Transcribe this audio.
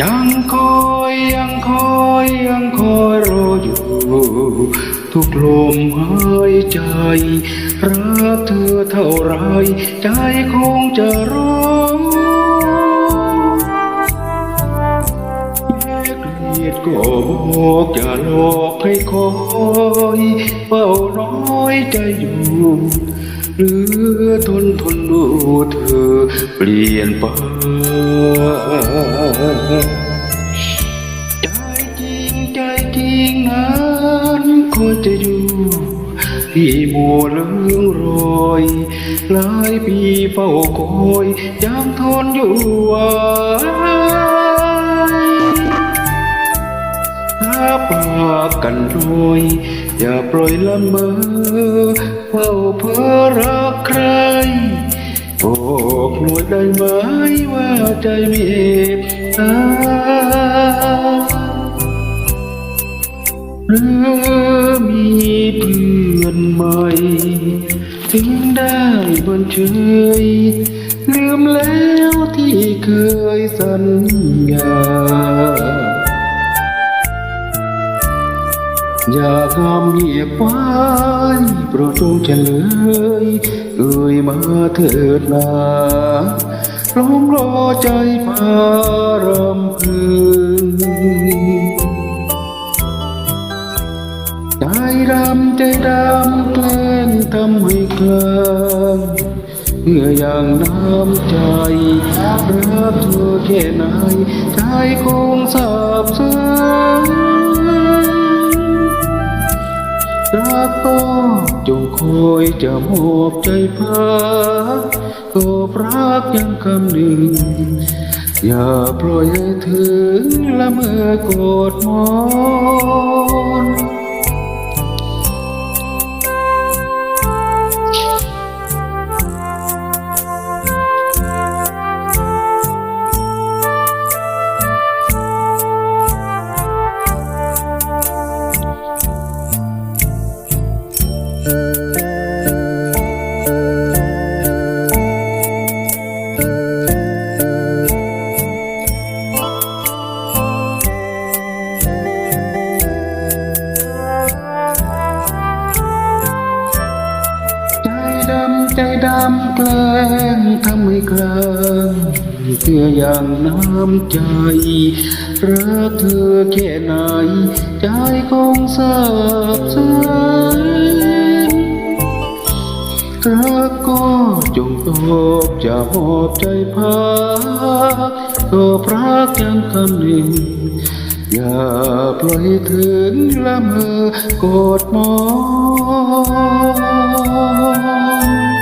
ยังคอยยังคอยยังคอยรออยู่ ทุกลมหายใจ รักเธอเท่าไร ใจคงจะรอแยกเลียดก็บอกอย่าหลอกให้คอยเฝ้าน้อยใจอยู่ หลือทนทนดูเธอเปลี่ยนไปใจจริงใจจริงนั้นก็จะอยู่ที่มัวเลืองรอยหลายปีเฝ้าคอยยังทนอยู่ไว้ ปากกันรอยอย่าปล่อยละเมอเฝ้าเพ้อรักใครบอกหน่วยได้ไหมว่าใจมีเหตุตาหรือมีเพื่อนใหม่ถึงได้บนเชยลืมแล้วที่เคยสัญญา อย่างามเงียบไว้โปรดจงเฉลยเอ่ยมาเถิดนาลองรอใจพารำพึงใจดำใจดำแกล้งทำให้กลางเพื่ออย่างน้ำใจรักเธอแค่ไหนใจคงสาบซึ้ง รักก็จงคอยจะมอบใจพักก็รักยังคำหนึ่ง อย่าปล่อยให้ถึงละเมอกดมอง ดำแกล้งทำให้กลางเพื่ออย่างน้ำใจ รักเธอแค่ไหน ใจคงสาบซึ้งรักก็จงตอบจะมอบใจพักก็พรักยังคำหนึ่งอย่าปล่อยถึงละเมอกดมอง